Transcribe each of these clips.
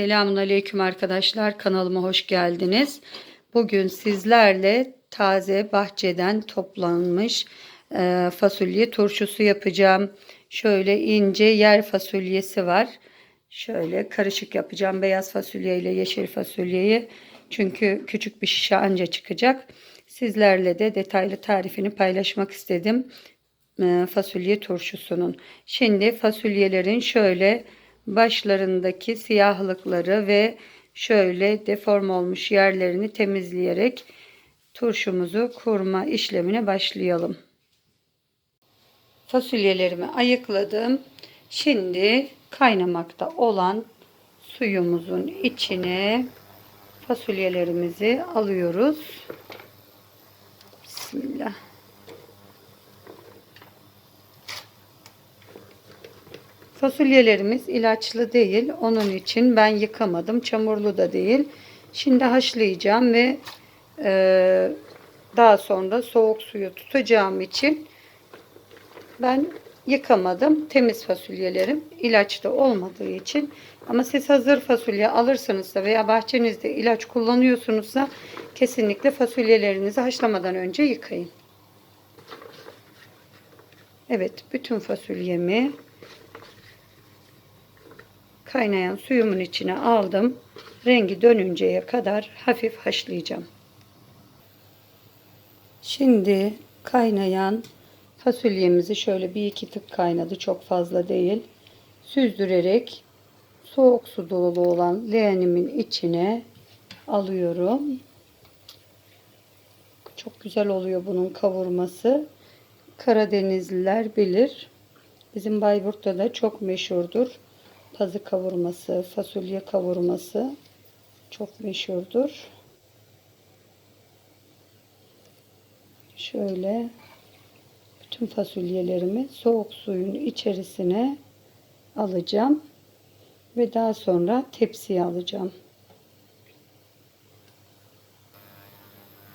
Selamun Aleyküm arkadaşlar. Kanalıma hoş geldiniz. Bugün sizlerle taze bahçeden toplanmış e, fasulye turşusu yapacağım. Şöyle ince yer fasulyesi var. Şöyle karışık yapacağım beyaz fasulye ile yeşil fasulyeyi. Çünkü küçük bir şişe anca çıkacak. Sizlerle de detaylı tarifini paylaşmak istedim e, fasulye turşusunun. Şimdi fasulyelerin şöyle başlarındaki siyahlıkları ve şöyle deform olmuş yerlerini temizleyerek turşumuzu kurma işlemine başlayalım. Fasulyelerimi ayıkladım. Şimdi kaynamakta olan suyumuzun içine fasulyelerimizi alıyoruz. Bismillah. Fasulyelerimiz ilaçlı değil. Onun için ben yıkamadım. Çamurlu da değil. Şimdi haşlayacağım ve e, daha sonra soğuk suyu tutacağım için ben yıkamadım. Temiz fasulyelerim ilaçlı olmadığı için. Ama siz hazır fasulye alırsanızsa veya bahçenizde ilaç kullanıyorsunuzsa kesinlikle fasulyelerinizi haşlamadan önce yıkayın. Evet, bütün fasulyemi kaynayan suyumun içine aldım. Rengi dönünceye kadar hafif haşlayacağım. Şimdi kaynayan fasulyemizi şöyle bir iki tık kaynadı. Çok fazla değil. Süzdürerek soğuk su dolu olan leğenimin içine alıyorum. Çok güzel oluyor bunun kavurması. Karadenizliler bilir. Bizim Bayburt'ta da çok meşhurdur pazı kavurması, fasulye kavurması çok meşhurdur. Şöyle bütün fasulyelerimi soğuk suyun içerisine alacağım ve daha sonra tepsiye alacağım.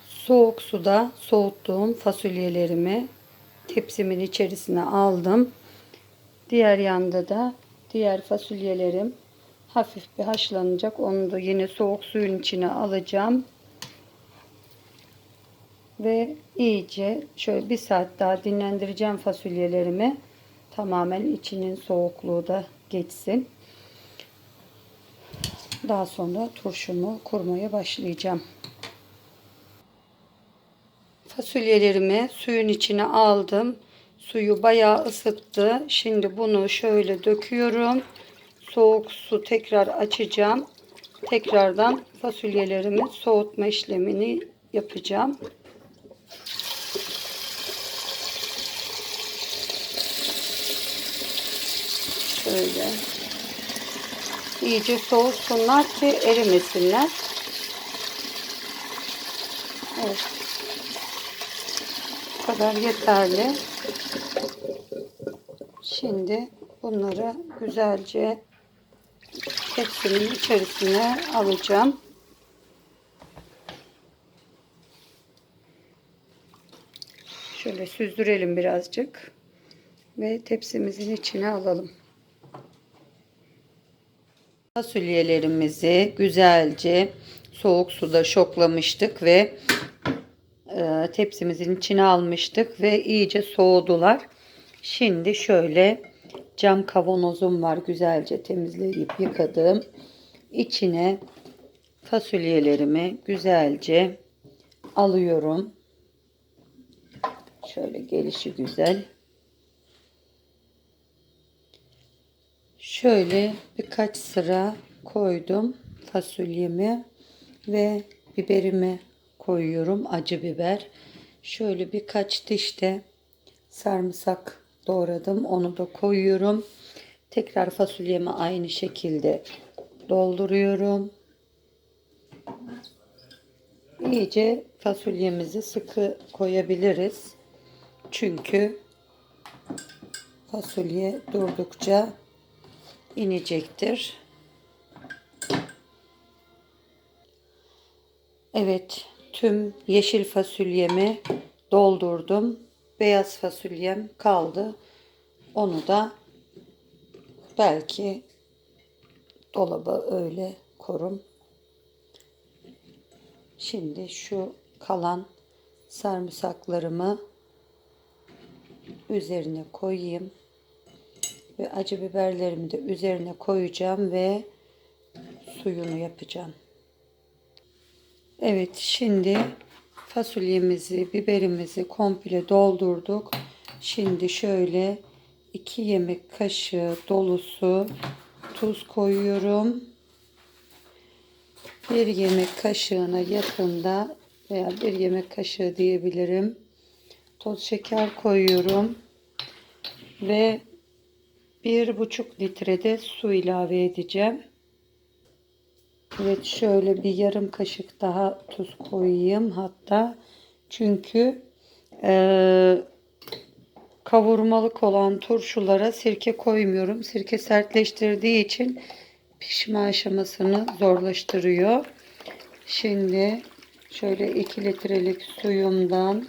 Soğuk suda soğuttuğum fasulyelerimi tepsimin içerisine aldım. Diğer yanda da Diğer fasulyelerim hafif bir haşlanacak. Onu da yine soğuk suyun içine alacağım. Ve iyice şöyle bir saat daha dinlendireceğim fasulyelerimi. Tamamen içinin soğukluğu da geçsin. Daha sonra turşumu kurmaya başlayacağım. Fasulyelerimi suyun içine aldım. Suyu bayağı ısıttı. Şimdi bunu şöyle döküyorum. Soğuk su tekrar açacağım. Tekrardan fasulyelerimi soğutma işlemini yapacağım. Şöyle. iyice soğusunlar ki erimesinler. Evet. Bu kadar yeterli. Şimdi bunları güzelce tepsinin içerisine alacağım. Şöyle süzdürelim birazcık ve tepsimizin içine alalım. Fasulyelerimizi güzelce soğuk suda şoklamıştık ve e, tepsimizin içine almıştık ve iyice soğudular. Şimdi şöyle cam kavanozum var. Güzelce temizleyip yıkadım. İçine fasulyelerimi güzelce alıyorum. Şöyle gelişi güzel. Şöyle birkaç sıra koydum fasulyemi ve biberimi koyuyorum. Acı biber. Şöyle birkaç diş de sarımsak doğradım. Onu da koyuyorum. Tekrar fasulyemi aynı şekilde dolduruyorum. İyice fasulyemizi sıkı koyabiliriz. Çünkü fasulye durdukça inecektir. Evet, tüm yeşil fasulyemi doldurdum beyaz fasulyem kaldı. Onu da belki dolaba öyle korum. Şimdi şu kalan sarımsaklarımı üzerine koyayım. Ve acı biberlerimi de üzerine koyacağım ve suyunu yapacağım. Evet şimdi fasulyemizi, biberimizi komple doldurduk. Şimdi şöyle 2 yemek kaşığı dolusu tuz koyuyorum. 1 yemek kaşığına yakında veya 1 yemek kaşığı diyebilirim. Toz şeker koyuyorum. Ve bir buçuk litre de su ilave edeceğim. Evet şöyle bir yarım kaşık daha tuz koyayım hatta. Çünkü eee, kavurmalık olan turşulara sirke koymuyorum. Sirke sertleştirdiği için pişme aşamasını zorlaştırıyor. Şimdi şöyle 2 litrelik suyumdan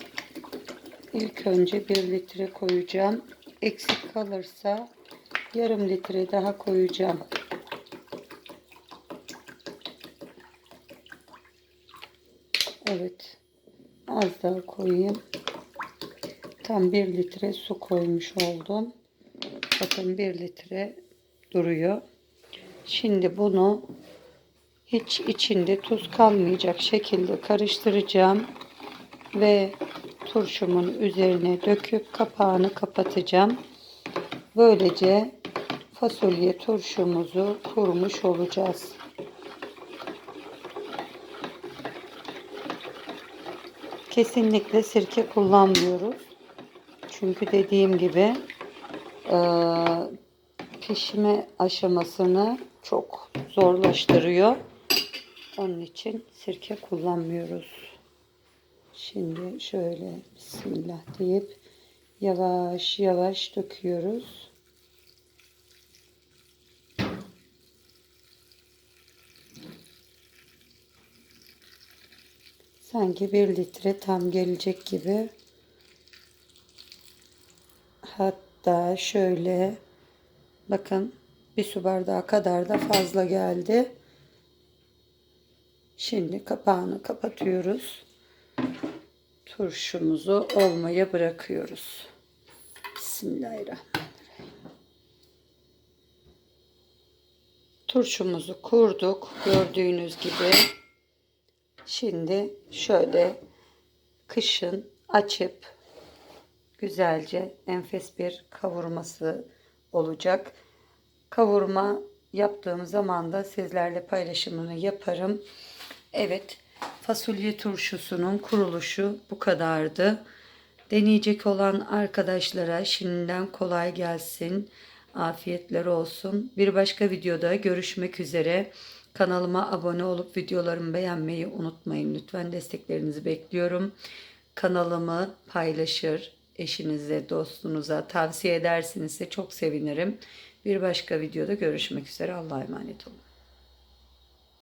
ilk önce 1 litre koyacağım. Eksik kalırsa yarım litre daha koyacağım. Evet. Az daha koyayım. Tam 1 litre su koymuş oldum. Bakın 1 litre duruyor. Şimdi bunu hiç içinde tuz kalmayacak şekilde karıştıracağım ve turşumun üzerine döküp kapağını kapatacağım. Böylece fasulye turşumuzu kurmuş olacağız. Kesinlikle sirke kullanmıyoruz. Çünkü dediğim gibi eee, pişme aşamasını çok zorlaştırıyor. Onun için sirke kullanmıyoruz. Şimdi şöyle Bismillah deyip yavaş yavaş döküyoruz. Sanki bir litre tam gelecek gibi. Hatta şöyle bakın bir su bardağı kadar da fazla geldi. Şimdi kapağını kapatıyoruz. Turşumuzu olmaya bırakıyoruz. Bismillahirrahmanirrahim. Turşumuzu kurduk gördüğünüz gibi. Şimdi şöyle kışın açıp güzelce enfes bir kavurması olacak. Kavurma yaptığım zaman da sizlerle paylaşımını yaparım. Evet, fasulye turşusunun kuruluşu bu kadardı. Deneyecek olan arkadaşlara şimdiden kolay gelsin. Afiyetler olsun. Bir başka videoda görüşmek üzere. Kanalıma abone olup videolarımı beğenmeyi unutmayın. Lütfen desteklerinizi bekliyorum. Kanalımı paylaşır, eşinize, dostunuza tavsiye edersinizse çok sevinirim. Bir başka videoda görüşmek üzere. Allah'a emanet olun.